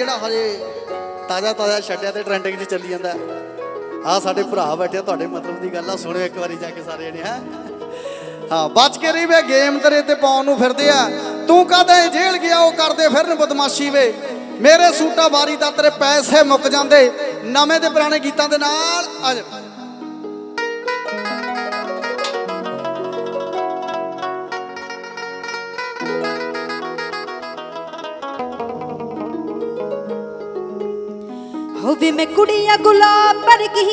ਜਿਹੜਾ ਹਜੇ ਤਾਜ਼ਾ ਤਾਜ਼ਾ ਛੱਡਿਆ ਤੇ ਟ੍ਰੈਂਡਿੰਗ 'ਚ ਚੱਲੀ ਜਾਂਦਾ। ਆ ਸਾਡੇ ਭਰਾ ਬੈਠੇ ਤੁਹਾਡੇ ਮਤਲਬ ਦੀ ਗੱਲ ਆ ਸੁਣਿਓ ਇੱਕ ਵਾਰੀ ਜਾ ਕੇ ਸਾਰੇ ਜਣੇ, ਹੈ? ਹਾਂ, ਬਚ ਕੇ ਰਹੀ ਵੇ ਗੇਮ ਤੇਰੇ ਤੇ ਪਾਉਣ ਨੂੰ ਫਿਰਦੇ ਆ। ਤੂੰ ਕਦੇ ਜੇਲ੍ਹ ਗਿਆ, ਉਹ ਕਰਦੇ ਫਿਰਨ ਬਦਮਾਸ਼ੀ ਵੇ। ਮੇਰੇ ਸੂਟਾ ਵਾਰੀ ਦਾ ਤੇਰੇ ਪੈਸੇ ਮੁੱਕ ਜਾਂਦੇ। ਨਵੇਂ ਤੇ ਪੁਰਾਣੇ ਗੀਤਾਂ ਦੇ ਨਾਲ, ਆ ਜਾ। ਹੋਵੇ ਮੈਂ ਕੁੜੀਆਂ ਗੁਲਾਬ ਵਰਗੀ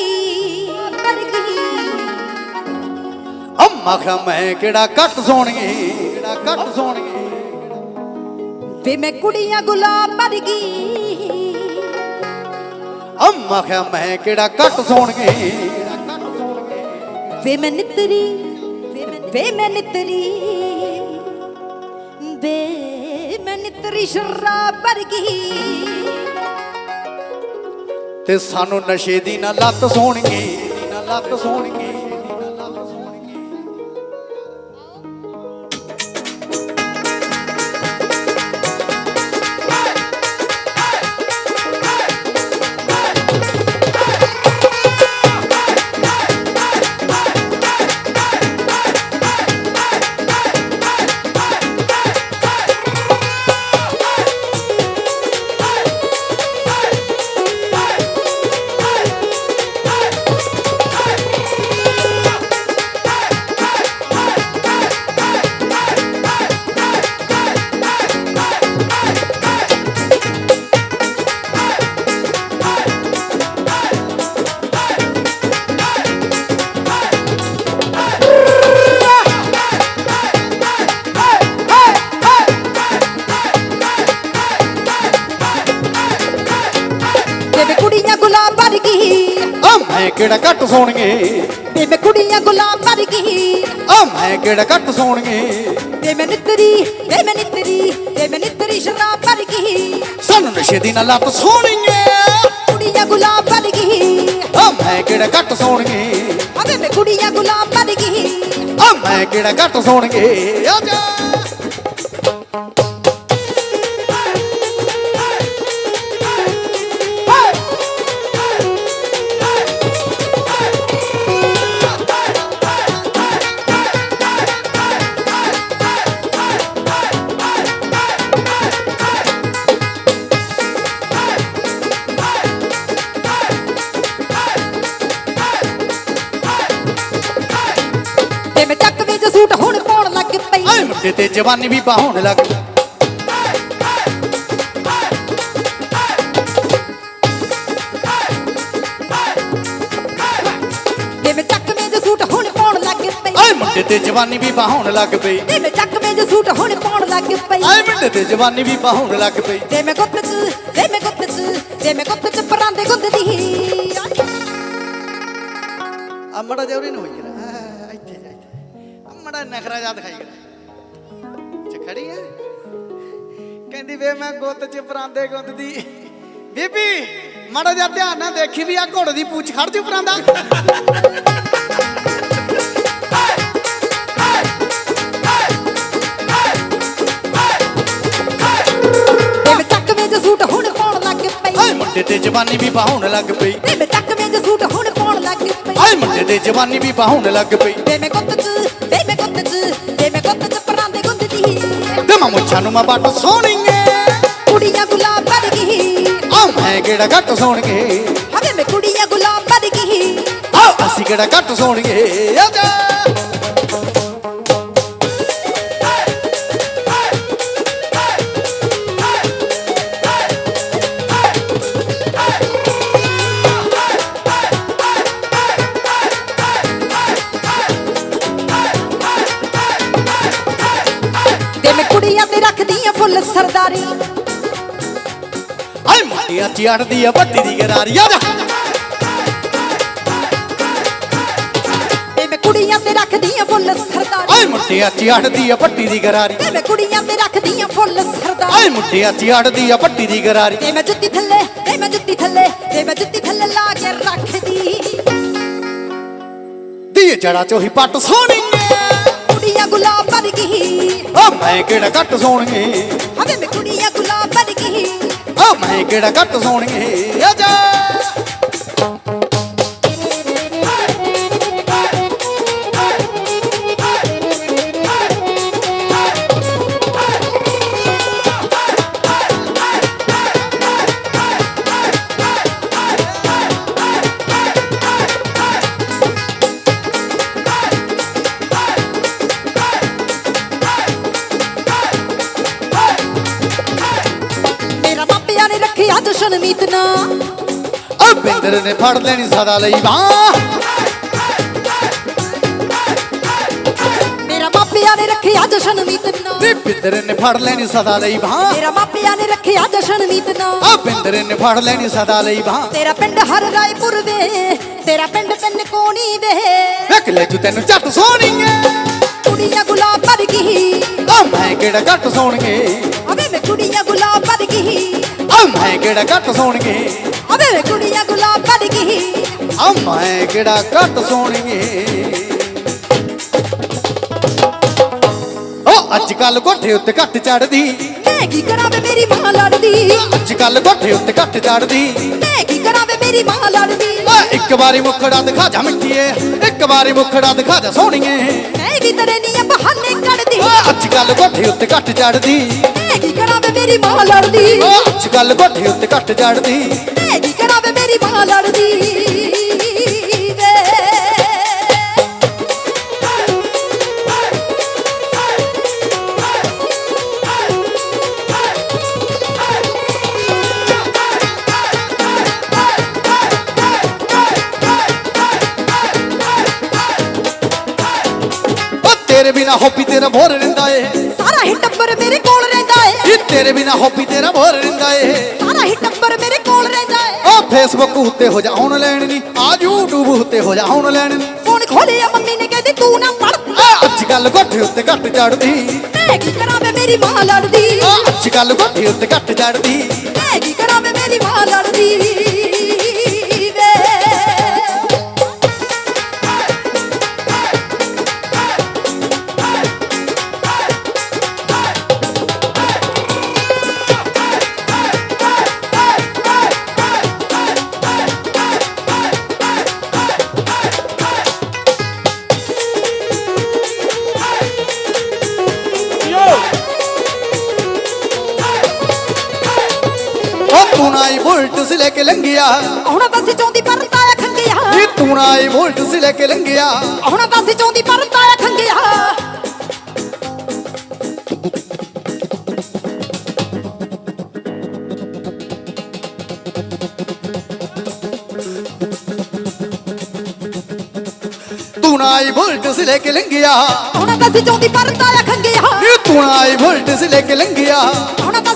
ਵਰਗੀ। ਅੰਮਾ ਖਾ ਮੈਂ ਕਿਹੜਾ ਕੱਟ ਸੋਣਗੇ ਕਿਹੜਾ ਕੱਟ ਸੋਣਗੇ ਵੇ ਮੈਂ ਕੁੜੀਆਂ ਗੁਲਾਬ ਵਰਗੀ। ਅੰਮਾ ਖਾ ਮੈਂ ਕਿਹੜਾ ਕੱਟ ਸੋਣਗੇ ਵੇ ਮੈਂ ਨਿਤਰੀ ਵੇ ਮੈਂ ਨਿਤਰੀ। ਵੇ ਮੈਂ ਨਿਤਰੀ ਸ਼ਰਾਬ ਵਰਗੀ। ਤੇ ਸਾਨੂੰ ਨਸ਼ੇ ਦੀ ਨਾ ਲੱਤ ਸੋਣਗੇ। ਨਾ ਲੱਤ ਸੋਣਗੇ। ਕੁੜੀਆਂ ਗੁਲਾਬ ਵਰਗੀ ਆ ਮੈਂ ਕਿਹੜਾ ਸੋਣਗੇ? ਵੇ ਮੈਂ ਕੁੜੀਆਂ ਗੁਲਾਬ ਵਰਗੀ ਆ ਮੈਂ ਕਿਹੜਾ ਕੱਟ ਸੋਣਗੇ? ਵੇ ਮੈਂ ਨਿਤਰੀ ਵੇ ਮੈਂ ਨਿਤਰੀ ਵੇ ਮੈਂ ਨਿਤਰੀ ਸ਼ਰਾਬ ਵਰਗੀ ਸਾਨੂੰ ਨਸ਼ੇ ਦੀ ਨਾ ਲੱਤ ਸੋਣਗੇ ਕੁੜੀਆਂ ਗੁਲਾਬ ਵਰਗੀ ਆ ਮੈਂ ਕਿਹੜਾ ਕੱਟ ਸੋਣਗੇ? ਅਵੇ ਮੈਂ ਕੁੜੀਆਂ ਗੁਲਾਬ ਵਰਗੀ ਆ ਮੈਂ ਕਿਹੜਾ ਕੱਟ ਸੋਣਗੇ? ਆ ਜਾ। ਮੁੰਡੇ ਤੇ ਜਵਾਨੀ ਵੀ ਬਾਹਣ ਲੱਗ ਗਈ। ਤੇ ਮੈਂ ਚੱਕ ਵਿੱਚ ਸੂਟ ਹੁਣ ਪਾਉਣ ਲੱਗ ਪਈ। ਆਏ ਮੁੰਡੇ ਤੇ ਜਵਾਨੀ ਵੀ ਬਾਹਣ ਲੱਗ ਪਈ। ਤੇ ਮੈਂ ਚੱਕ ਵਿੱਚ ਸੂਟ ਹੁਣ ਪਾਉਣ ਲੱਗ ਪਈ। ਆਏ ਮੁੰਡੇ ਤੇ ਜਵਾਨੀ ਵੀ ਬਾਹਣ ਲੱਗ ਪਈ। ਤੇ ਮੈਂ ਗੁੱਤ ਚ ਤੇ ਮੈਂ ਗੁੱਤ ਚ ਤੇ ਮੈਂ ਗੁੱਤ ਚ ਪਰਾਂਦੇ ਗੁੱਦਦੀ ਆ ਮੜਾ ਜਵਰੀ ਨੂੰ ਹੋਈ ਕਰਾ ਇੱਥੇ ਜਾ ਇੱਥੇ। ਆ ਮੜਾ ਨਖਰਾ ਜਾ ਦਿਖਾਈ ਚ ਖੜੀ ਹੈ? ਕਹਿੰਦੀ ਵੇ ਮੈਂ ਗੁੱਤ ਚ ਪਰਾਂਦੇ ਗੁੰਦਦੀ। ਬੀਬੀ ਮੜਾ ਜਾ ਧਿਆਨ ਨਾਲ ਦੇਖੀ ਵੀ ਆ ਘੋੜੇ ਦੀ ਪੂਛ ਖੜ ਜੂ ਪਰਾਂਦਾ। ਸੂਟ ਹੁਣ ਪਾਉਣ ਲੱਗ ਪਈ। ਮੁੰਡੇ ਤੇ ਜਵਾਨੀ ਵੀ ਬਾਹਣ ਲੱਗ ਪਈ। ਤੇ ਮੈਂ ਚੱਕ ਵਿੱਚ ਸੂਟ ਹੁਣ ਪਾਉਣ ਲੱਗ ਪਈ। ਆਏ ਮੁੰਡੇ ਤੇ ਜਵਾਨੀ ਵੀ ਬਾਹਣ ਲੱਗ ਪਈ। ਤੇ ਮੈਂ ਗੁੱਤ ਚ ਤੇ ਮੈਂ ਮੁੱਛਾਂ ਨੂੰ ਮੈਂ ਬੱਟ ਸੋਣੀਏ ਕੁੜੀਆਂ ਗੁਲਾਬ ਵਰਗੀ ਆ ਮੈਂ ਕਿਹੜਾ ਘੱਟ ਸੋਣਗੇ ਹਵੇ ਮੈਂ ਕੁੜੀਆਂ ਗੁਲਾਬ ਵਰਗੀ ਆ ਅਸੀਂ ਕਿਹੜਾ ਘੱਟ ਸੋਣਗੇ ਆ ਚ ਅੜਦੀ ਆ ਵੱਡੀ ਦੀ ਗਰਾਰੀ ਆ ਜਾ। ਤੇ ਮੈਂ ਕੁੜੀਆਂ ਤੇ ਰੱਖਦੀ ਆ ਫੁੱਲ ਸਰਦਾਰੀ। ਆਏ ਮੁੰਡਿਆਂ ਚ ਅੜਦੀ ਆ ਵੱਡੀ ਦੀ ਗਰਾਰੀ। ਤੇ ਮੈਂ ਕੁੜੀਆਂ ਤੇ ਰੱਖਦੀ ਆ ਫੁੱਲ ਸਰਦਾਰੀ। ਆਏ ਮੁੰਡਿਆਂ ਚ ਅੜਦੀ ਆ ਵੱਡੀ ਦੀ ਗਰਾਰੀ। ਤੇ ਮੈਂ ਜੁੱਤੀ ਥੱਲੇ ਤੇ ਮੈਂ ਜੁੱਤੀ ਥੱਲੇ ਤੇ ਮੈਂ ਜੁੱਤੀ ਥੱਲੇ ਲਾ ਕੇ ਰੱਖਦੀ। ਦੀ ਜੜਾ ਚੋਂ ਹੀ ਪੱਟ ਸੋਣੀਏ ਕੁੜੀਆਂ ਗੁਲਾਬ ਵਰਗੀ ਆ ਮੈਂ ਕਿਹੜਾ ਘੱਟ ਸੋਣਗੇ ਹਵੇ ਮੈਂ ਕੁੜੀਆਂ ਗੁਲਾਬ ਵਰਗੀ ਮੈਂ ਕਿਹੜਾ ਘੱਟ ਸੋਣੀਏ ਆ ਰੱਖਿਆ ਜਸ਼ਨ ਮੀਤ ਨਾ ਓ ਬਿੰਦਰ ਨੇ ਫੜ ਲੈਣੀ ਸਦਾ ਲਈ ਬਾਹ। ਮੇਰਾ ਮਾਪਿਆਂ ਨੇ ਰੱਖਿਆ ਜਸ਼ਨ ਮੀਤ ਨਾ ਨੀ ਬਿੰਦਰ ਨੇ ਫੜ ਲੈਣੀ ਸਦਾ ਲਈ ਬਾਹ। ਮੇਰਾ ਮਾਪਿਆਂ ਨੇ ਰੱਖਿਆ ਜਸ਼ਨ ਮੀਤ ਨਾ ਓ ਬਿੰਦਰ ਨੇ ਫੜ ਲੈਣੀ ਸਦਾ ਲਈ ਬਾਹ। ਤੇਰਾ ਪਿੰਡ ਹਰ ਰਾਏਪੁਰ ਵੇ ਤੇਰਾ ਪਿੰਡ ਤਿੰਨ ਕੋਣੀ ਵੇ ਵੇਖ ਲੈ ਜੂ ਤੈਨੂੰ ਝੱਟ ਸੋਣੀਏ ਕੁੜੀਆਂ ਗੁਲਾਬ ਵਰਗੀ। ਓ ਮੈਂ ਕਿਹੜਾ ਘੱਟ ਸੋਣਗੇ ਅਵੇ ਵੇ ਕੁੜੀਆਂ ਗੁਲਾਬ ਵਰਗੀ। ਮੈਂ ਕਿਹੜਾ ਘੱਟ ਸੋਣਗੇ ਅਵੇ ਵੇ ਕੁੜੀਆਂ ਗੁਲਾਬ ਵਰਗੀ ਓ ਮੈਂ ਕਿਹੜਾ ਘੱਟ ਸੋਣਗੇ ਓ ਅੱਜ ਕੱਲ ਕੋਠੇ ਉੱਤੇ ਘੱਟ ਚੜਦੀ ਮੈਂ ਕੀ ਕਰਾਂ ਵੇ ਮੇਰੀ ਮਾਂ ਲੜਦੀ? ਅੱਜ ਕੱਲ ਕੋਠੇ ਉੱਤੇ ਘੱਟ ਚੜਦੀ ਮੈਂ ਕੀ ਕਰਾਂ ਵੇ ਮੇਰੀ ਮਾਂ ਲੜਦੀ? ਓ ਇੱਕ ਵਾਰੀ ਮੁਖੜਾ ਦਿਖਾ ਜਾ ਮਿੱਠੀਏ। ਇੱਕ ਵਾਰੀ ਮੁਖੜਾ ਦਿਖਾ ਜਾ ਸੋਹਣੀਏ। ਮੈਂ ਵੀ ਤੇਰੇ ਨੀਆਂ ਬਹਾਨੇ ਕੱਢਦੀ। ਓ ਅੱਜ ਕੱਲ ਕੋਠੇ ਉੱਤੇ ਘੱਟ ਚੜਦੀ ਕੀ ਕਰਾਂ ਵੇ ਮੇਰੀ ਮਾਂ ਲੜਦੀ? ਅੱਜ ਕੱਲ ਕੋਠੇ ਉੱਤੇ ਘੱਟ ਚੜਦੀ ਮੈਂ ਕੀ ਕਰਾਂ ਵੇ ਮੇਰੀ ਮਾਂ ਲੜਦੀ ਵੇ? ਤੇਰੇ ਬਿਨਾ ਹੋਪੀ ਤੇਰਾ ਭੋਰ ਰਹਿੰਦਾ ਏ। ਸਾਰਾ ਹੀ ਟੱਬਰ ਮੇਰੇ ਕੋਲ ਤੇਰੇ ਬਿਨਾ ਹੋਪੀ ਤੇਰਾ ਭੋਰ ਰਹਿੰਦਾ ਏ। ਸਾਰਾ ਹੀ ਟੱਬਰ ਮੇਰੇ ਕੋਲ ਰਹਿੰਦਾ ਏ। ਓ ਫੇਸਬੁੱਕ ਉੱਤੇ ਹੋ ਜਾ ਲੈਣ ਨਹੀਂ ਆ YouTube ਉੱਤੇ ਹੋ ਜਾ ਲੈਣ ਨਹੀਂ ਫੋਨ ਖੋਲਿਆ ਮੰਮੀ ਨੇ ਕਹਿੰਦੀ ਤੂੰ ਨਾ ਪੜ ਅੱਜ ਕੱਲ ਕੋਠੇ ਉੱਤੇ ਘੱਟ ਚੜਦੀ। ਮੈਂ ਕੀ ਕਰਾਂ ਵੇ ਮੇਰੀ ਮਾਂ ਲੜਦੀ। ਅੱਜ ਕੱਲ ਕੋਠੇ ਉੱਤੇ ਘੱਟ ਚੜਦੀ। ਮੈਂ ਕੀ ਕਰਾਂ ਵੇ ਮੇਰੀ ਮਾਂ ਲੜਦੀ। ਲੈ ਕੇ ਲੰਘਿਆ। ਹੁਣ ਤਾਂ ਸੀ ਚੌਂਦੀ ਪਰ ਤਾਇਆ ਖੰਗਿਆ। ਇਹ ਤੂੰ ਨਾ ਆਈ ਬੁਲਟ ਸੀ ਲੈ ਕੇ ਲੰਘਿਆ। ਹੁਣ ਤਾਂ ਸੀ ਚੌਂਦੀ ਪਰ ਤਾਇਆ ਖੰਗਿਆ। ਤੂੰ ਨਾ ਸੀ ਲੈ ਕੇ ਲੰਘਿਆ। ਹੁਣ ਤਾਂ ਸੀ ਚੌਂਦੀ ਪਰ ਤਾਇਆ ਖੰਗਿਆ। ਇਹ ਤੂੰ ਨਾ ਬੁਲਟ ਸੀ ਲੈ ਕੇ ਲੰਘਿਆ। ਹੁਣ ਤਾਂ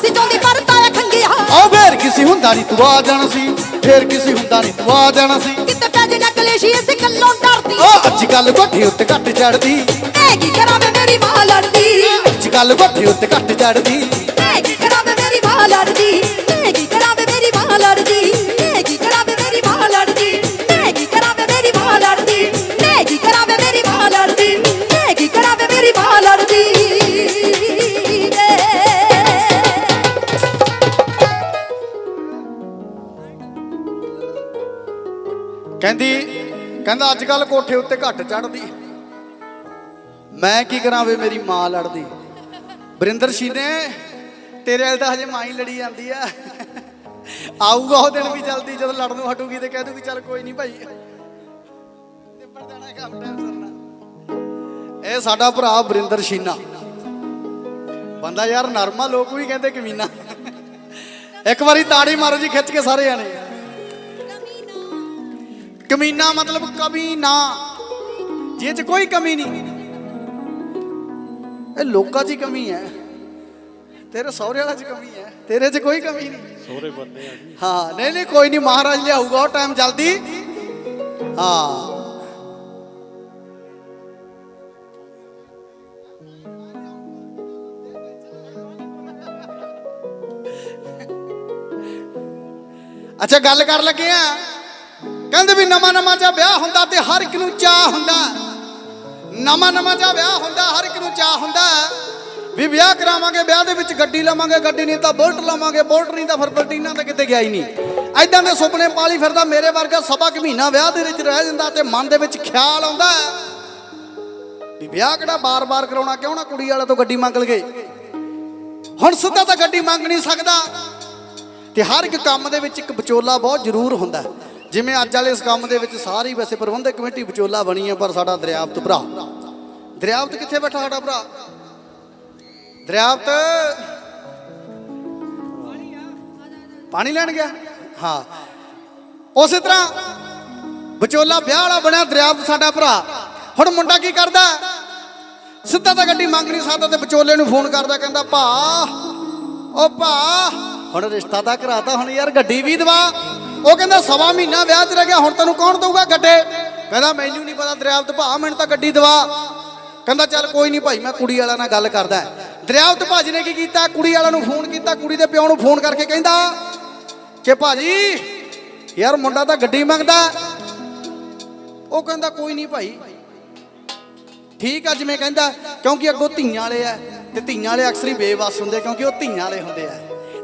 ਆ ਫੇਰ ਕਿਸੇ ਹੁੰਦਾ ਨਹੀਂ ਤੂੰ ਆ ਜਾਣਾ ਸੀ ਫੇਰ ਕਿਸੇ ਹੁੰਦਾ ਨਹੀਂ ਤੂੰ ਆ ਜਾਣਾ ਸੀ। ਕਿਤੇ ਪੈ ਜੇ ਨਾ ਕਲੇਸ਼ੀ ਇਸ ਗੱਲੋਂ ਡਰਦੀ। ਓ ਅੱਜ ਕੱਲ ਕੋਠੇ ਉੱਤੇ ਘੱਟ ਚੜਦੀ ਮੈਂ ਕੀ ਕਰਾਂ ਮੇਰੀ ਮਾਂ ਲੜਦੀ। ਅੱਜ ਕੱਲ ਕੋਠੇ ਉੱਤੇ ਘੱਟ ਚੜਦੀ ਕਹਿੰਦੀ, ਕਹਿੰਦਾ ਅੱਜ ਕੱਲ ਕੋਠੇ ਉੱਤੇ ਘੱਟ ਚੜਦੀ ਮੈਂ ਕੀ ਕਰਾਂ ਵੇ ਮੇਰੀ ਮਾਂ ਲੜਦੀ? ਬਰਿੰਦਰ ਸ਼ੀਨੇ ਤੇਰੇ ਨਾਲ ਤਾਂ ਹਜੇ ਮਾਂ ਹੀ ਲੜੀ ਜਾਂਦੀ ਆ। ਆਊਗਾ ਉਹ ਦਿਨ ਵੀ ਜਲਦੀ, ਜਦੋਂ ਲੜਨ ਨੂੰ ਹਟੂਗੀ ਤੇ ਕਹਿ ਦੂਗੀ, ਚੱਲ ਕੋਈ ਨਹੀਂ ਭਾਈ। ਨਿਬੜ ਜਾਣਾ ਕੰਮ ਟਾਈਮ ਸਰਨਾ ਇਹ ਸਾਡਾ ਭਰਾ ਬਰਿੰਦਰ ਸ਼ੀਨਾ। ਬੰਦਾ ਯਾਰ ਨਰਮਾ, ਲੋਕ ਵੀ ਕਹਿੰਦੇ ਕਮੀਨਾ। ਇੱਕ ਵਾਰੀ ਤਾੜੀ ਮਾਰੋ ਜੀ, ਖਿੱਚ ਕੇ ਸਾਰੇ ਜਾਣੇ। ਕਮੀਨਾ ਮਤਲਬ ਕਮੀ ਨਾ। ਜੇ ਚ ਕੋਈ ਕਮੀ ਨਹੀਂ। ਇਹ ਲੋਕਾਂ 'ਚ ਹੀ ਕਮੀ ਹੈ। ਤੇਰੇ ਸਹੁਰੇ ਵਾਲਾ 'ਚ ਕਮੀ ਹੈ। ਤੇਰੇ 'ਚ ਕੋਈ ਕਮੀ ਨਹੀਂ। ਸੋਹਰੇ ਬੰਦੇ ਆ ਜੀ। ਹਾਂ ਨਹੀਂ ਨਹੀਂ ਕੋਈ ਨਹੀਂ ਮਹਾਰਾਜ ਲਿਆਊਗਾ ਉਹ ਟਾਈਮ ਜਲਦੀ। ਹਾਂ। ਅੱਛਾ ਗੱਲ ਕਰ ਲੱਗੇ ਆ? ਕਹਿੰਦੇ ਵੀ ਨਵਾਂ ਨਵਾਂ ਜਿਹਾ ਵਿਆਹ ਹੁੰਦਾ ਤੇ ਹਰ ਇੱਕ ਨੂੰ ਚਾਹ ਹੁੰਦਾ। ਨਵਾਂ ਨਵਾਂ ਜਿਹਾ ਵਿਆਹ ਹੁੰਦਾ, ਹਰ ਇੱਕ ਨੂੰ ਚਾਹ ਹੁੰਦਾ। ਵੀ ਵਿਆਹ ਕਰਾਵਾਂਗੇ, ਵਿਆਹ ਦੇ ਵਿੱਚ ਗੱਡੀ ਲਵਾਂਗੇ, ਗੱਡੀ ਨਹੀਂ ਤਾਂ ਬੁਲਟ ਲਵਾਂਗੇ, ਬੁਲਟ ਨਹੀਂ ਤਾਂ ਫਿਰ ਪਲਟੀਨਾ ਤੇ ਕਿਤੇ ਗਿਆ ਹੀ ਨਹੀਂ। ਐਦਾਂ ਦੇ ਸੁਪਨੇ ਪਾਲੀ ਫਿਰਦਾ, ਮੇਰੇ ਵਰਗਾ ਸਵਾ ਕੁ ਮਹੀਨਾ ਵਿਆਹ ਦੇ ਵਿੱਚ ਰਹਿ ਜਾਂਦਾ ਤੇ ਮਨ ਦੇ ਵਿੱਚ ਖਿਆਲ ਆਉਂਦਾ। ਵੀ ਵਿਆਹ ਕਿਹੜਾ ਬਾਰ-ਬਾਰ ਕਰਾਉਣਾ, ਕਿਉਂ ਨਾ ਕੁੜੀ ਵਾਲੇ ਤੋਂ ਗੱਡੀ ਮੰਗ ਲਗੇ ਹੁਣ ਸਿੱਧਾ ਤਾਂ ਗੱਡੀ ਮੰਗ ਨਹੀਂ ਸਕਦਾ। ਤੇ ਹਰ ਇੱਕ ਕੰਮ ਦੇ ਵਿੱਚ ਇੱਕ ਵਿਚੋਲਾ ਬਹੁਤ ਜ਼ਰੂਰ ਹੁੰਦਾ। ਜਿਵੇਂ ਅੱਜ ਵਾਲੇ ਇਸ ਕੰਮ ਦੇ ਵਿੱਚ ਸਾਰੀ ਵੈਸੇ ਪ੍ਰਬੰਧਕ ਕਮੇਟੀ ਵਿਚੋਲਾ ਬਣੀ ਹੈ ਪਰ ਸਾਡਾ ਦਰਿਆਵਤ ਭਰਾ। ਦਰਿਆਵਤ ਕਿੱਥੇ ਬੈਠਾ ਸਾਡਾ ਭਰਾ? ਦਰਿਆਵਤ ਪਾਣੀ ਲੈਣ ਗਿਆ? ਹਾਂ। ਉਸੇ ਤਰ੍ਹਾਂ ਵਿਚੋਲਾ ਵਿਆਹ ਵਾਲਾ ਬਣਿਆ, ਦਰਿਆਵਤ ਸਾਡਾ ਭਰਾ। ਹੁਣ ਮੁੰਡਾ ਕੀ ਕਰਦਾ? ਸਿੱਧਾ ਤਾਂ ਗੱਡੀ ਮੰਗ ਨਹੀਂ ਸਕਦਾ ਤੇ ਵਿਚੋਲੇ ਨੂੰ ਫੋਨ ਕਰਦਾ, ਕਹਿੰਦਾ, ਭਾ, ਓ ਭਾ, ਹੁਣ ਰਿਸ਼ਤਾ ਤਾਂ ਕਰਾਤਾ ਹੁਣ ਯਾਰ, ਗੱਡੀ ਵੀ ਦਵਾ। ਉਹ ਕਹਿੰਦਾ ਸਵਾ ਮਹੀਨਾ ਵਿਆਹ 'ਚ ਰਹਿ ਗਿਆ, ਹੁਣ ਤੈਨੂੰ ਕੌਣ ਦਊਗਾ ਗੱਡੇ? ਕਹਿੰਦਾ ਮੈਨੂੰ ਨਹੀਂ ਪਤਾ, ਦਰਿਆਵਤ ਭਾ ਮੈਨੂੰ ਤਾਂ ਗੱਡੀ ਦਵਾ। ਕਹਿੰਦਾ ਚੱਲ ਕੋਈ ਨਹੀਂ ਭਾਈ, ਮੈਂ ਕੁੜੀ ਵਾਲਾ ਨਾਲ ਗੱਲ ਕਰਦਾ। ਦਰਿਆਵਤ ਭਾਜੀ ਨੇ ਕੀ ਕੀਤਾ? ਕੁੜੀ ਵਾਲਾ ਨੂੰ ਫੋਨ ਕੀਤਾ, ਕੁੜੀ ਦੇ ਪਿਓ ਨੂੰ ਫੋਨ ਕਰਕੇ ਕਹਿੰਦਾ ਕਿ ਭਾਜੀ ਯਾਰ ਮੁੰਡਾ ਤਾਂ ਗੱਡੀ ਮੰਗਦਾ। ਉਹ ਕਹਿੰਦਾ ਕੋਈ ਨਹੀਂ ਭਾਈ। ਠੀਕ ਆ ਜਿਵੇਂ ਕਹਿੰਦਾ, ਕਿਉਂਕਿ ਅੱਗੋਂ ਧੀਆਂ ਵਾਲੇ ਆ, ਤੇ ਧੀਆਂ ਵਾਲੇ ਅਕਸਰ ਹੀ ਬੇਵਸ ਹੁੰਦੇ ਕਿਉਂਕਿ ਉਹ ਧੀਆਂ ਵਾਲੇ ਹੁੰਦੇ ਆ।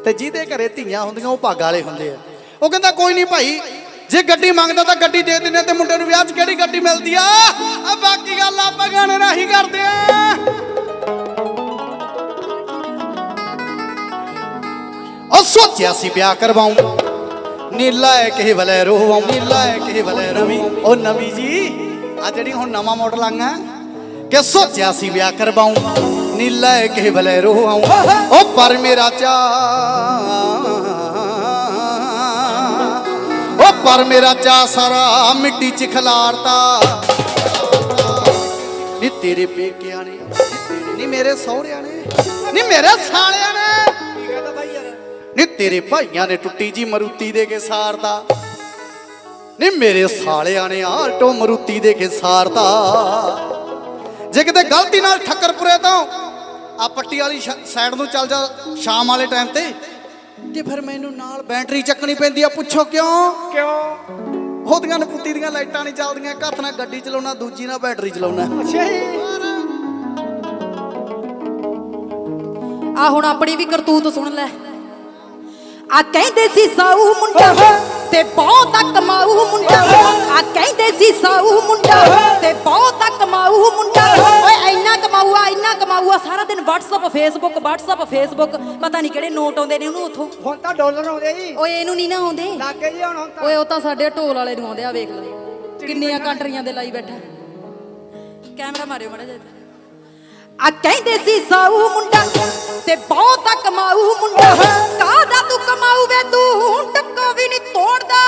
ਤੇ ਜਿਹਦੇ ਘਰੇ ਧੀਆਂ ਹੁੰਦੀਆਂ, ਉਹ ਭਾਗਾਂ ਵਾਲੇ ਹੁੰਦੇ ਆ। ਉਹ ਕਹਿੰਦਾ, ਕੋਈ ਨਹੀਂ ਭਾਈ, ਜੇ ਗੱਡੀ ਮੰਗਦਾ ਤਾਂ ਗੱਡੀ ਦੇ ਦਿੰਦੇ ਤੇ ਮੁੰਡੇ ਨੂੰ ਵਿਆਹ 'ਚ ਕਿਹੜੀ ਗੱਡੀ ਮਿਲਦੀ ਆ? ਆ ਬਾਕੀ ਗੱਲ ਆਪਾਂ ਗਾਣੇ ਰਾਹੀਂ ਕਰਦੇ ਆ। ਉਹ ਸੋਚਿਆ ਸੀ ਵਿਆਹ ਕਰਵਾਉਂ। ਨੀਲਾ ਹੈ ਕਿਸੇ ਵਲੇ ਰੋਵਾਂ ਨੀਲਾ ਹੈ ਕਿਸੇ ਵਲੇ ਰਵੀ। ਉਹ ਨਵੀ ਜੀ, ਆ ਜਿਹੜੀ ਹੁਣ ਨਵਾਂ ਮਾਡਲ ਆਂਗਾ, ਕਿ ਸੋਚਿਆ ਸੀ ਵਿਆਹ ਕਰਵਾਉਂ। ਨੀਲਾ ਹੈ ਕਿਸੇ ਵਲੇ ਰੋਵਾਂ। ਉਹ ਪਰ ਮੇਰਾ ਚਾ ਪਰ ਮੇਰਾ ਚਾ ਸਾਰਾ ਮਿੱਟੀ ਚ ਖਿਲਾਰਤਾ। ਨੀ ਤੇਰੇ ਪੇਕਿਆਂ ਨੇ, ਨੀ ਮੇਰੇ ਸਹੁਰਿਆਂ ਨੇ, ਨੀ ਮੇਰੇ ਸਾਲਿਆਂ ਨੇ। ਨੀ ਤੇਰੇ ਭਾਈਆਂ ਨੇ ਟੁੱਟੀ ਜੀ ਮਰੂਤੀ ਦੇ ਕੇ ਸਾਰਦਾ ਨੀ ਮੇਰੇ ਸਾਲਿਆਂ ਨੇ ਆਟੋ ਮਰੂਤੀ ਦੇ ਕੇ ਸਾਰਦਾ ਜੇ ਕਿਤੇ ਗਲਤੀ ਨਾਲ ਠੱਕਰ ਪੁਰੇ ਤਾਂ ਆ ਪੱਟੀ ਵਾਲੀ ਸਾਈਡ ਨੂੰ ਚੱਲ ਜਾ ਸ਼ਾਮ ਵਾਲੇ ਟਾਈਮ ਤੇ। ਤੇ ਫਿਰ ਮੈਨੂੰ ਨਾਲ ਬੈਟਰੀ ਚੱਕਣੀ ਪੈਂਦੀ ਆ ਪੁੱਛੋ ਕਿਉਂ? ਕਿਉਂ? ਉਹਦੀਆਂ ਨਪੁੱਤੀ ਦੀਆਂ ਲਾਈਟਾਂ ਨਹੀਂ ਚੱਲਦੀਆਂ ਇੱਕ ਹੱਥ ਨਾਲ ਗੱਡੀ ਚਲਾਉਣਾ ਦੂਜੀ ਨਾਲ ਬੈਟਰੀ ਚਲਾਉਣਾ। ਅੱਛਾ ਜੀ। ਆ ਹੁਣ ਆਪਣੀ ਵੀ ਕਰਤੂਤ ਸੁਣ ਲੈ। ਆ ਕਹਿੰਦੇ ਸੀ ਸਾਊ ਮੁੰਡਾ ਤੇ ਬਹੁਤਾ ਕਮਾਊ ਮੁੰਡਾ ਆ ਕਹਿੰਦੇ ਸੀ ਸਾਊ ਮੁੰਡਾ ਤੇ ਬਹੁਤਾ ਕਮਾਊ ਮੁੰਡਾ ਓਏ ਇੰਨਾ ਕਮਾਊ ਆ ਇੰਨਾ ਕਮਾਊ ਆ ਸਾਰਾ ਦਿਨ WhatsApp Facebook WhatsApp Facebook ਪਤਾ ਨਹੀਂ ਕਿਹੜੇ ਨੋਟ ਆਉਂਦੇ ਨੇ ਉਹਨੂੰ ਉੱਥੋਂ। ਹੁਣ ਤਾਂ ਡਾਲਰ ਆਉਂਦੇ ਜੀ। ਓਏ ਇਹਨੂੰ ਨਹੀਂ ਨਾ ਆਉਂਦੇ। ਲੱਗੇ ਜੀ ਹੁਣ ਹੁਣ ਤਾਂ। ਓਏ ਉਹ ਤਾਂ ਸਾਡੇ ਢੋਲ ਵਾਲੇ ਨੂੰ ਆਉਂਦੇ ਆ ਵੇਖ ਲੈ। ਕਿੰਨੀਆਂ ਕੰਟਰੀਆਂ ਦੇ ਲਾਈ ਬੈਠਾ। ਕੈਮਰਾ ਮਾਰਿਓ ਮੜਾ ਜਿਹਾ ਆ ਕਹਿੰਦੇ ਸੀ ਸਾਊ ਮੁੰਡਾ ਤੇ ਬਹੁਤਾ ਕਮਾਊ ਮੁੰਡਾ। ਕਾਹਦਾ ਤੂੰ ਕਮਾਊ ਵੇ? ਤੂੰ ਟੱਕੋ ਵੀ ਨਹੀਂ ਤੋੜਦਾ।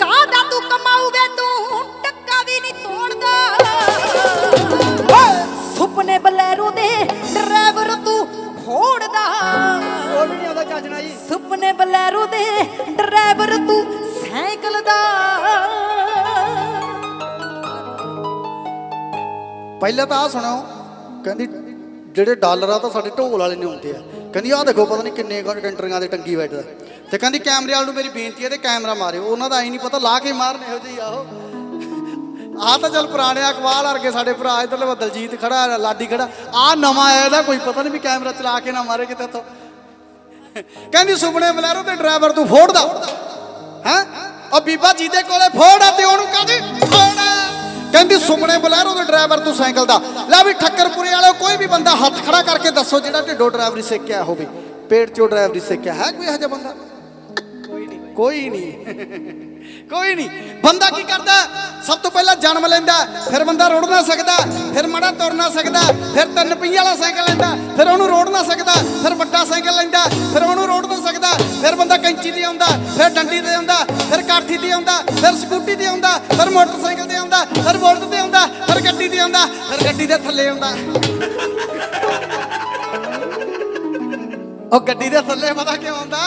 ਕਾਹਦਾ ਤੂੰ ਕਮਾਊ ਵੇ? ਤੂੰ ਟੱਕਾ ਵੀ ਨਹੀਂ ਤੋੜਦਾ। ਸੁਪਨੇ ਬਲੈਰੋ ਦੇ ਡਰਾਈਵਰ ਤੂੰ ਫੋੜਦਾ ਉਹ ਵੀ ਨਹੀਂ ਆਉਂਦਾ ਨਾਲ ਜੀ। ਸੁਪਨੇ ਬਲੈਰੋ ਦੇ ਡਰਾਈਵਰ ਤੂੰ ਸਾਈਕਲ ਦਾ। ਪਹਿਲਾਂ ਤਾਂ ਆ ਸੁਣੋ ਕਹਿੰਦੀ ਜਿਹੜੇ ਡਾਲਰ ਆ ਤਾਂ ਸਾਡੇ ਢੋਲ ਵਾਲੇ ਨੇ ਹੁੰਦੇ ਆ। ਕਹਿੰਦੀ ਆਹ ਦੇਖੋ ਪਤਾ ਨਹੀਂ ਕਿੰਨੇ ਕੰਟਰੀਆਂ ਦੇ ਟੰਗੀ ਬੈਠਦਾ। ਤੇ ਕਹਿੰਦੀ ਕੈਮਰੇ ਵਾਲ ਨੂੰ ਮੇਰੀ ਬੇਨਤੀ ਹੈ ਤੇ ਕੈਮਰਾ ਮਾਰਿਓ, ਉਹਨਾਂ ਦਾ ਐ ਨਹੀਂ ਪਤਾ, ਲਾ ਕੇ ਮਾਰਨ ਇਹੋ ਜਿਹੀ ਆਹੋ ਆਹ ਤਾਂ ਚੱਲ ਪੁਰਾਣੇ ਅਕਵਾਲ ਵਰਗੇ ਸਾਡੇ ਭਰਾ ਇਧਰਲੇ ਦਲਜੀਤ ਖੜਾ, ਲਾਡੀ ਖੜਾ ਆ ਨਵਾਂ ਆਇਆ ਇਹਦਾ, ਕੋਈ ਪਤਾ ਨਹੀਂ ਵੀ ਕੈਮਰਾ ਚਲਾ ਕੇ ਨਾ ਮਾਰੇ ਕਿਤੇ ਤੋਂ ਕਹਿੰਦੀ ਸੁਪਨੇ ਬਲੈਰੋ ਤੇ ਡਰਾਈਵਰ ਤੂੰ ਫੋੜਦਾ। ਹੈ? ਉਹ ਬੀਬਾ ਜੀ ਦੇ ਕੋਲੇ ਫੋੜ ਤੇ ਉਹਨੂੰ ਕਹਿੰਦੀ ਫੋੜ ਕਹਿੰਦੀ ਸੁਪਨੇ ਬਲੈਰੋ ਦੇ ਡਰਾਈਵਰ ਤੂੰ ਸਾਈਕਲ ਦਾ। ਲੈ ਵੀ ਠੱਕਰਪੁਰੇ ਵਾਲੇ ਕੋਈ ਵੀ ਬੰਦਾ ਹੱਥ ਖੜਾ ਕਰਕੇ ਦੱਸੋ ਜਿਹੜਾ ਢਿੱਡੋ ਡਰਾਈਵਰੀ ਸਿੱਖਿਆ ਹੋਵੇ। ਪੇਟ ਚੋਂ ਡਰਾਈਵਰੀ ਸਿੱਖਿਆ ਹੈ ਕੋਈ ਇਹੋ ਜਿਹਾ ਬੰਦਾ? ਕੋਈ ਨਹੀਂ। ਕੋਈ ਨਹੀਂ। ਕੋਈ ਨਹੀਂ। ਬੰਦਾ ਕੀ ਕਰਦਾ? ਸਭ ਤੋਂ ਪਹਿਲਾਂ ਜਨਮ ਲੈਂਦਾ। ਫਿਰ ਬੰਦਾ ਰੋੜ ਨਾ ਸਕਦਾ। ਫਿਰ ਮੜਾ ਤੁਰ ਨਾ ਸਕਦਾ। ਫਿਰ ਤਿੰਨ ਪਹੀਏ ਵਾਲਾ ਸਾਈਕਲ ਲੈਂਦਾ। ਫਿਰ ਉਹਨੂੰ ਰੋੜ ਨਾ ਸਕਦਾ। ਫਿਰ ਵੱਡਾ ਸਾਈਕਲ ਲੈਂਦਾ। ਫਿਰ ਉਹਨੂੰ ਰੋੜ ਨਾ ਸਕਦਾ। ਫਿਰ ਆਉਂਦਾ, ਫਿਰ ਡੰਡੀ ਤੇ ਆਉਂਦਾ, ਫਿਰ ਕਾਠੀ ਤੇ ਆਉਂਦਾ, ਫਿਰ ਸਕੂਟੀ ਤੇ ਆਉਂਦਾ, ਫਿਰ ਮੋਟਰਸਾਈਕਲ ਤੇ ਆਉਂਦਾ, ਫਿਰ ਬੁਲਟ ਤੇ ਆਉਂਦਾ, ਫਿਰ ਗੱਡੀ ਤੇ ਆਉਂਦਾ, ਫਿਰ ਗੱਡੀ ਦੇ ਥੱਲੇ ਆਉਂਦਾ। ਉਹ ਗੱਡੀ ਦੇ ਥੱਲੇ ਪਤਾ ਕਿਉਂ ਆਉਂਦਾ?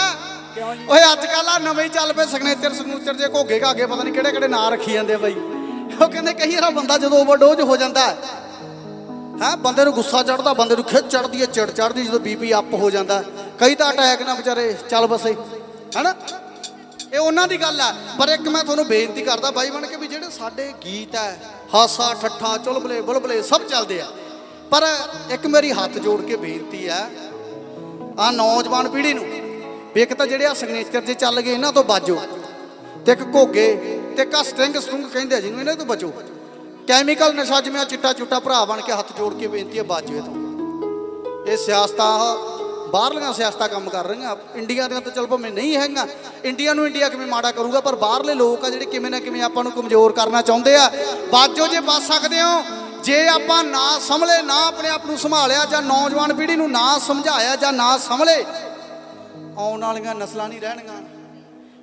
ਓਏ ਅੱਜ ਕੱਲ ਆ ਨਵੇਂ ਚੱਲ ਪਏ ਸਿਗਨੇਚਰ ਸਿਗਨੇਚਰ ਜੇ ਘੋਗੇ ਘਾਗੇ ਪਤਾ ਨਹੀਂ ਕਿਹੜੇ ਕਿਹੜੇ ਨਾਂ ਰੱਖੀ ਜਾਂਦੇ ਆ ਬਾਈ। ਉਹ ਕਹਿੰਦੇ ਕਈ ਵਾਰ ਬੰਦਾ ਜਦੋਂ ਓਵਰਡੋਜ਼ ਹੋ ਜਾਂਦਾ ਹੈ ਬੰਦੇ ਨੂੰ ਗੁੱਸਾ ਚੜਦਾ ਬੰਦੇ ਨੂੰ ਖਿੱਚ ਚੜਦੀ ਹੈ, ਚਿੜ ਚੜਦੀ ਜਦੋਂ ਬੀਪੀ ਅਪ ਹੋ ਜਾਂਦਾ ਕਈ ਤਾਂ ਅਟੈਕ ਨਾ ਵਿਚਾਰੇ, ਚੱਲ ਬਸੇ ਹੈਨਾ? ਇਹ ਉਹਨਾਂ ਦੀ ਗੱਲ ਹੈ ਪਰ ਇੱਕ ਮੈਂ ਤੁਹਾਨੂੰ ਬੇਨਤੀ ਕਰਦਾ ਬਾਈ ਬਣ ਕੇ ਵੀ ਜਿਹੜੇ ਸਾਡੇ ਗੀਤ ਹੈ ਹਾਸਾ, ਠੱਠਾ, ਚੁਲਬਲੇ, ਬੁਲਬਲੇ ਸਭ ਚੱਲਦੇ ਆ। ਪਰ ਇੱਕ ਮੇਰੀ ਹੱਥ ਜੋੜ ਕੇ ਬੇਨਤੀ ਹੈ ਆ ਨੌਜਵਾਨ ਪੀੜ੍ਹੀ ਨੂੰ ਵੀ ਇੱਕ ਤਾਂ ਜਿਹੜੇ ਆ ਸਿਗਨੇਚਰ ਜੇ ਚੱਲ ਗਏ, ਇਹਨਾਂ ਤੋਂ ਬਾਜੋ। ਤੇ ਇੱਕ ਘੋਗੇ, ਤੇ ਇੱਕ ਆਹ ਸਟ੍ਰਿੰਗ ਕਹਿੰਦੇ ਆ ਜਿਹਨੂੰ, ਇਹਨਾਂ ਤੋਂ ਬਚੋ ਕੈਮੀਕਲ ਨਸ਼ਾ ਜਿਵੇਂ ਚਿੱਟਾ ਚੁੱਟਾ ਭਰਾ ਬਣ ਕੇ ਹੱਥ ਜੋੜ ਕੇ ਬੇਨਤੀ ਹੈ ਬਾਜੋ ਇਹ ਤੋਂ। ਇਹ ਸਿਆਸਤ ਆ ਬਾਹਰਲੀਆਂ ਸਿਆਸਤਾਂ ਕੰਮ ਕਰ ਰਹੀਆਂ। ਇੰਡੀਆ ਦੀਆਂ ਤਾਂ ਚਲ ਭਾਵੇਂ ਨਹੀਂ ਹੈਗਾ ਇੰਡੀਆ ਨੂੰ ਇੰਡੀਆ ਕਿਵੇਂ ਮਾੜਾ ਕਰੂਗਾ, ਪਰ ਬਾਹਰਲੇ ਲੋਕ ਆ ਜਿਹੜੇ ਕਿਵੇਂ ਨਾ ਕਿਵੇਂ ਆਪਾਂ ਨੂੰ ਕਮਜ਼ੋਰ ਕਰਨਾ ਚਾਹੁੰਦੇ ਆ। ਬਾਜੋ ਜੇ ਬਚ ਸਕਦੇ ਹੋ, ਜੇ ਆਪਾਂ ਨਾ ਸੰਭਲੇ, ਨਾ ਆਪਣੇ ਆਪ ਨੂੰ ਸੰਭਾਲਿਆ, ਜਾਂ ਨੌਜਵਾਨ ਪੀੜ੍ਹੀ ਨੂੰ ਨਾ ਸਮਝਾਇਆ, ਜਾਂ ਨਾ ਸੰਭਲੇ, ਆਉਣ ਵਾਲੀਆਂ ਨਸਲਾਂ ਨਹੀਂ ਰਹਿਣਗੀਆਂ।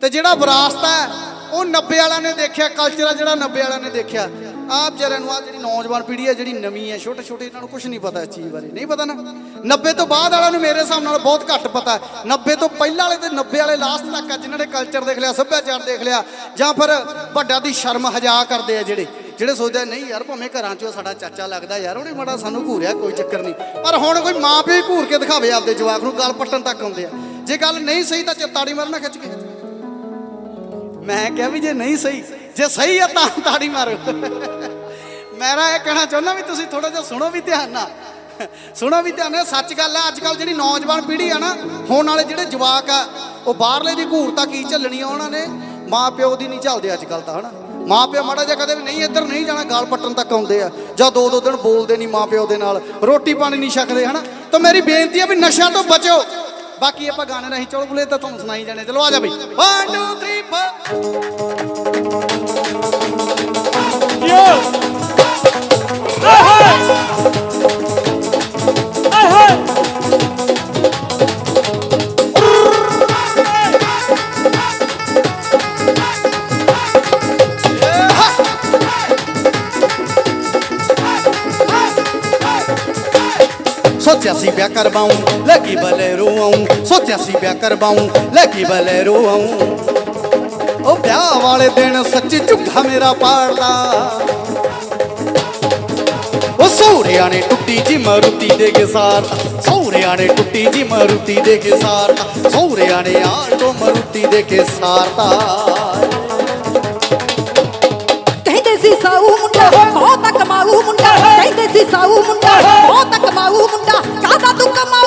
ਤੇ ਜਿਹੜਾ ਵਿਰਾਸਤ ਹੈ, ਉਹ 90 ਵਾਲਿਆਂ ਨੇ ਦੇਖਿਆ ਕਲਚਰ ਆ ਜਿਹੜਾ 90 ਵਾਲਿਆਂ ਨੇ ਦੇਖਿਆ। ਆਪ ਵਿਚਾਰਿਆਂ ਨੂੰ ਆ ਜਿਹੜੀ ਨੌਜਵਾਨ ਪੀੜ੍ਹੀ ਹੈ, ਜਿਹੜੀ ਨਵੀਂ ਹੈ, ਛੋਟੇ ਛੋਟੇ, ਇਹਨਾਂ ਨੂੰ ਕੁਝ ਨਹੀਂ ਪਤਾ ਇਸ ਚੀਜ਼ ਬਾਰੇ, ਨਹੀਂ ਪਤਾ ਨਾ। 90 ਤੋਂ ਬਾਅਦ ਵਾਲਿਆਂ ਨੂੰ ਮੇਰੇ ਹਿਸਾਬ ਨਾਲ ਬਹੁਤ ਘੱਟ ਪਤਾ ਹੈ। 90 ਤੋਂ ਪਹਿਲਾਂ ਵਾਲੇ ਤੇ 90 ਵਾਲੇ ਲਾਸਟ ਤੱਕ ਆ ਜਿਨ੍ਹਾਂ ਨੇ ਕਲਚਰ ਦੇਖ ਲਿਆ, ਸੱਭਿਆਚਾਰ ਦੇਖ ਲਿਆ, ਜਾਂ ਫਿਰ ਵੱਡਿਆਂ ਦੀ ਸ਼ਰਮ ਹਜਾ ਕਰਦੇ ਆ ਜਿਹੜੇ ਜਿਹੜੇ ਸੋਚਦੇ ਨਹੀਂ ਯਾਰ, ਭਾਵੇਂ ਘਰਾਂ 'ਚੋਂ ਸਾਡਾ ਚਾਚਾ ਲੱਗਦਾ ਯਾਰ, ਉਹਨੇ ਮਾੜਾ ਸਾਨੂੰ ਘੂਰਿਆ, ਕੋਈ ਚੱਕਰ ਨਹੀਂ। ਪਰ ਹੁਣ ਕੋਈ ਮਾਂ ਪਿਓ ਘੂਰ ਕੇ ਦਿਖਾਵੇ ਆਪਦੇ ਜਵਾਕ ਨੂੰ, ਗੱਲ ਪੱਟਣ ਤੱਕ ਆਉਂਦੇ ਆ। ਜੇ ਗੱਲ ਨਹੀਂ ਸਹੀ ਤਾਂ ਚਿੱਤਾੜੀ ਮਰਨਾ ਖਿੱਚ ਕੇ। ਮੈਂ ਕਿਹਾ ਵੀ ਜੇ ਨਹੀਂ ਸਹੀ ਜੇ ਸਹੀ ਆ ਤਾਂ ਤਾੜੀ ਮਾਰੋ। ਮੇਰਾ ਇਹ ਕਹਿਣਾ ਚਾਹੁੰਦਾ ਵੀ ਤੁਸੀਂ ਥੋੜਾ ਜਿਹਾ ਸੁਣੋ ਵੀ ਧਿਆਨ ਨਾਲ। ਸੁਣੋ ਵੀ ਧਿਆਨ ਨਾਲ, ਸੱਚ ਗੱਲ ਆ ਅੱਜ ਕੱਲ ਜਿਹੜੀ ਨੌਜਵਾਨ ਪੀੜ੍ਹੀ ਆ ਨਾ, ਹੋਣ ਵਾਲੇ ਜਿਹੜੇ ਜਵਾਕ ਆ, ਉਹ ਬਾਹਰਲੇ ਦੀ ਘੂਰਤਾ ਕੀ ਝੱਲਣੀ ਆ ਉਹਨਾਂ ਨੇ? ਮਾਂ ਪਿਓ ਦੀ ਨਹੀਂ ਝੱਲਦੇ ਅੱਜ ਕੱਲ ਤਾਂ, ਹਨਾ? ਮਾਂ ਪਿਓ ਮਾੜਾ ਜਿਹਾ ਕਦੇ ਵੀ ਨਹੀਂ, ਇੱਧਰ ਨਹੀਂ ਜਾਣਾ, ਗਾਲ ਪੱਟਣ ਤੱਕ ਆਉਂਦੇ ਆ। ਜਾਂ ਦੋ ਦੋ ਦਿਨ ਬੋਲਦੇ ਨਹੀਂ ਮਾਂ ਪਿਓ ਦੇ ਨਾਲ, ਰੋਟੀ ਪਾਣੀ ਨਹੀਂ ਛਕਦੇ, ਹਨਾ? ਤਾਂ ਮੇਰੀ ਬੇਨਤੀ ਆ ਵੀ ਨਸ਼ਾ ਤੋਂ ਬਚੋ। ਬਾਕੀ ਆਪਾਂ ਗਾਣੇ ਰਾਹੀਂ ਚੁਲਬੁਲੇ ਤਾਂ ਤੁਹਾਨੂੰ ਸੁਣਾਈ ਜਾਣੇ। ਚਲੋ ਆ ਜਾ ਬਈ। 1 2 3 4 ਸੋਚਿਆ ਸੀ ਵਿਆਹ ਕਰਵਾਉਂ ਲੱਗੀ ਬਲੇਰੋ ਆਉਂ ਸੋਚਿਆ ਸੀ ਵਿਆਹ ਕਰਵਾਉਂ ਲੱਗੀ ਬਲੇਰੋ ਆਉਂ ਉਹ ਵਿਆਹ ਵਾਲੇ ਦਿਨ ਸੱਚੀ ਝੁੱਗਾ ਮੇਰਾ ਪਾੜਦਾ ਉਹ ਸੌਰਿਆਂ ਨੇ ਟੁੱਟੀ ਜੀ ਮਰੂਤੀ ਦੇ ਕੇ ਸਾਰ ਸੌਰਿਆਂ ਨੇ ਟੁੱਟੀ ਜੀ ਮਰੂਤੀ ਦੇ ਕੇ ਸੌਰਿਆਂ ਨੇ ਆਟੋ ਮਰੂਤੀ ਦੇ ਕੇ ਸਾਰਤਾ ਕਹਿੰਦੇ ਸੀ ਸਾਊ ਮੁੰਡਾ ਬਹੁਤ ਕਮਾਊ ਮੁੰਡਾ ਕਹਿੰਦੇ ਸੀ ਸਾਊ ਮੁੰਡਾ ਬਹੁਤ ਕਮਾਊ ਮੁੰਡਾ ਕਾਹਦਾ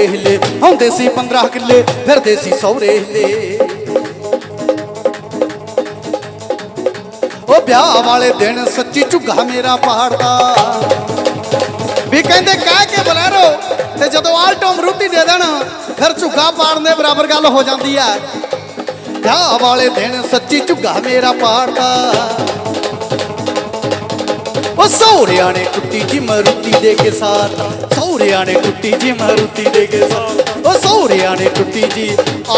ਸੀ ਹਿੱਲੇ ਹੁੰਦੇ ਸੀ 15 ਕਿੱਲੇ, ਫਿਰਦੇ ਸੀ ਸੌਰੇ ਹਿੱਲੇ ਉਹ ਵਿਆਹ ਵਾਲੇ ਦਿਨ ਸੱਚੀ ਝੁੱਗਾ ਮੇਰਾ ਪਹਾੜਦਾ ਵੀ ਕਹਿੰਦੇ, ਕਹਿ ਕੇ ਬਲੈਰੋ, ਤੇ ਜਦੋਂ ਆਲਟੋ ਮਰੂਤੀ ਦੇ ਦੇਣ, ਫਿਰ ਝੁੱਗਾ ਪਾੜਨ ਦੇ ਬਰਾਬਰ ਗੱਲ ਹੋ ਜਾਂਦੀ ਆ ਵਿਆਹ ਵਾਲੇ ਦਿਨ ਸੱਚੀ ਝੁੱਗਾ ਮੇਰਾ ਪਾੜਦਾ। ਉਹ ਸੌਰਿਆਂ ਨੇ ਟੁੱਟੀ ਜੀ ਮਰੂਤੀ ਦੇ ਕੇ ਸਾਥ ਸੌਰਿਆਂ ਨੇ ਟੁੱਟੀ ਜੀ ਮਰੂਤੀ ਦੇ ਕੇ ਸਾਥ ਉਹ ਸੌਰਿਆਂ ਨੇ ਟੁੱਟੀ ਜੀ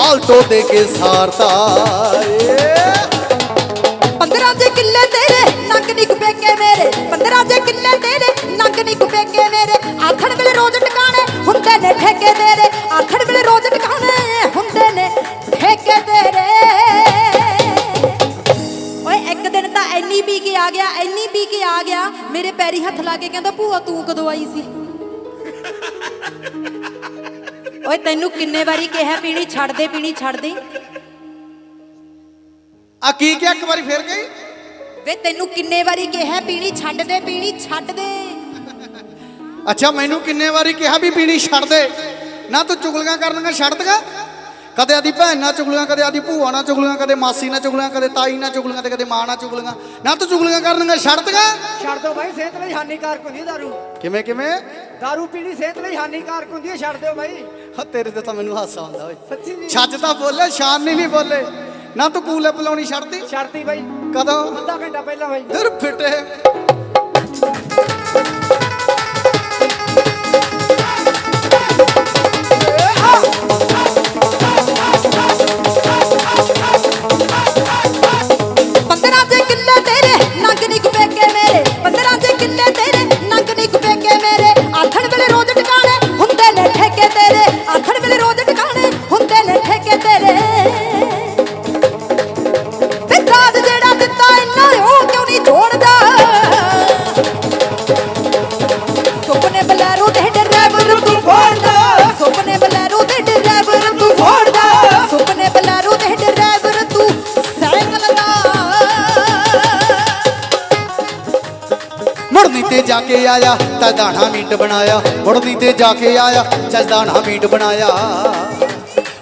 ਆਲਟੋ ਦੇ ਕੇ ਸਾਰਤਾ ਏ। ਪੰਦਰਾਂ ਦੇ ਕਿੱਲੇ ਤੇਰੇ ਨੰਗ ਨਿਕ ਪੇਕੇ ਮੇਰੇ। ਪੰਦਰਾਂ ਦੇ ਕਿੱਲੇ ਤੇਰੇ ਨੰਗ ਨਿਕ ਪੇਕੇ ਮੇਰੇ। ਆਖਣ ਵੇਲੇ ਰੋਜ਼ ਟਿਕਾਣੇ ਹੁੰਦੇ ਨੇ ਠੇਕੇ ਤੇਰੇ। ਆਖਣ ਵੇਲੇ ਰੋਜ਼ ਟਿਕਾਣੇ ਹੁੰਦੇ ਨੇ ਠੇਕੇ ਤੇਰੇ। ਕੇ ਆ ਗਿਆ ਐਨੀ ਪੀ ਕੇ ਆ ਗਿਆ ਮੇਰੇ ਪੈਰੀ ਹੱਥ ਲਾ ਕੇ ਕਹਿੰਦਾ ਭੂਆ ਤੂੰ ਕਦੋਂ ਆਈ ਸੀ? ਓਏ ਤੈਨੂੰ ਕਿੰਨੇ ਵਾਰੀ ਕਿਹਾ ਪੀਣੀ ਛੱਡ ਦੇ ਪੀਣੀ ਛੱਡ ਦੇ। ਆ ਕੀ ਕਿਹਾ ਇੱਕ ਵਾਰੀ ਫੇਰ ਗਈ ਵੇ ਤੈਨੂੰ ਕਿੰਨੇ ਵਾਰੀ ਕਿਹਾ ਪੀਣੀ ਛੱਡ ਦੇ ਪੀਣੀ ਛੱਡ ਦੇ। ਅੱਛਾ ਮੈਨੂੰ ਕਿੰਨੇ ਵਾਰੀ ਕਿਹਾ ਵੀ ਪੀਣੀ ਛੱਡ ਦੇ? ਨਾ ਤੂੰ ਚੁਗਲੀਆਂ ਕਰਨੀਆਂ ਛੱਡ ਦਗਾ? ਕਦੇ ਆਦੀ ਭੈਣ ਨਾਲ ਚੁਗਲੀਆਂ ਕਦੇ ਆਦੀ ਭੂਆ ਨਾਲ ਚੁਗਲੀਆਂ ਕਦੇ ਮਾਸੀ ਨਾਲ ਚੁਗਲੀਆਂ ਕਦੇ ਤਾਈ ਨਾਲ ਚੁਗਲੀਆਂ ਤੇ ਕਦੇ ਮਾਂ ਨਾਲ ਚੁਗਲੀਆਂ। ਨਾ ਤੂੰ ਚੁਗਲੀਆਂ ਕਰਨੀਆਂ ਛੱਡ ਦਗਾ ਛੱਡ ਦੋ ਬਾਈ ਸਿਹਤ ਲਈ ਹਾਨੀਕਾਰਕ ਹੁੰਦੀ ਹੈ ਦਾਰੂ। ਕਿਵੇਂ ਕਿਵੇਂ? ਦਾਰੂ ਪੀਣੀ ਸਿਹਤ ਲਈ ਹਾਨੀਕਾਰਕ ਹੁੰਦੀ ਹੈ ਛੱਡ ਦਿਓ ਬਾਈ। ਹਾਂ ਤੇਰੇ ਤੇ ਤਾਂ ਮੈਨੂੰ ਹਾਸਾ ਆਉਂਦਾ ਓਏ। ਸੱਚੀ ਜੀ। ਛੱਜ ਤਾਂ ਬੋਲੇ ਸ਼ਾਨ ਨਹੀਂ ਵੀ ਬੋਲੇ। ਨਾ ਤੂੰ ਕੂਲੇ ਪਲਾਉਣੀ ਛੱਡਦੀ। ਛੱਡਤੀ ਬਾਈ। ਕਦੋਂ? ਅੱਧਾ ਘੰਟਾ ਪਹਿਲਾਂ ਬਾਈ। ਦਰ ਫਿੱਟੇ। ਕੇ ਆਇਆ ਤਦਾਣਾ ਮੀਟ ਬਣਾਇਆ, ਮੁੜਦੀ ਤੇ ਜਾ ਕੇ ਆਇਆ ਜਸਦਾਣਾ ਮੀਟ ਬਣਾਇਆ।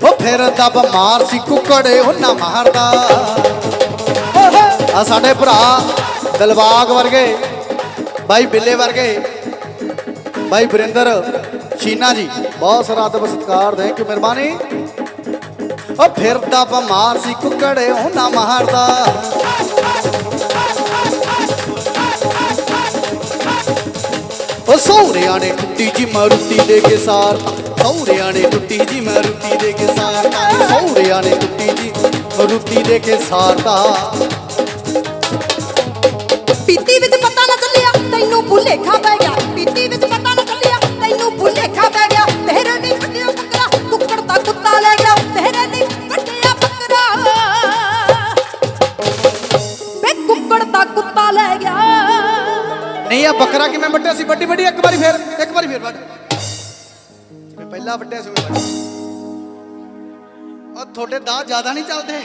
ਉਹ ਫਿਰ ਦਬ ਮਾਰ ਸੀ ਕੁੱਕੜੇ, ਉਹਨਾਂ ਮਾਰਦਾ। ਆ ਸਾਡੇ ਭਰਾ ਦਿਲਬਾਗ ਵਰਗੇ, ਬਾਈ ਬਿੱਲੇ ਵਰਗੇ, ਬਾਈ ਵਰਿੰਦਰ ਸ਼ੀਨਾ ਜੀ, ਬਹੁਤ ਸਾਰਾ ਅਦਬ ਸਤਿਕਾਰ ਦੇ ਕਿ ਮਿਹਰਬਾਨੀ। ਉਹ ਫਿਰਦਾ ਬਿਮਾਰ ਸੀ ਕੁੱਕੜੇ, ਉਹਨਾਂ ਮਾਰਦਾ। ਉਹ ਸੌਰਿਆਂ ਨੇ ਟੁੱਟੀ ਜੀ ਮਾਰੂਤੀ ਦੇ ਕੇ ਸਾਰ। ਸੌਰਿਆਂ ਨੇ ਟੁੱਟੀ ਜੀ ਮਾਰੂਤੀ ਦੇ ਕੇ ਸਾਰ। ਸੌਰਿਆਂ ਨੇ ਟੁੱਟੀ ਜੀ ਮਾਰੂਤੀ ਦੇ ਕੇ ਸਾਰਦਾ ਪੀਤੀ ਵਿੱਚ ਪਤਾ ਨਾ ਚੱਲਿਆ, ਤੈਨੂੰ ਭੁਲੇਖਾ ਨਹੀਂ ਆ ਬੱਕਰਾ ਕਿਵੇਂ ਵੱਢਿਆ ਸੀ? ਵੱਡੀ ਵੱਡੀ, ਇੱਕ ਵਾਰੀ ਫੇਰ, ਇੱਕ ਵਾਰੀ ਫੇਰ ਵੱਢ। ਜਿਵੇਂ ਪਹਿਲਾਂ ਵੱਢਿਆ ਸੀ ਉਹ ਤੁਹਾਡੇ ਦਾ ਜ਼ਿਆਦਾ ਨਹੀਂ ਚੱਲਦੇ।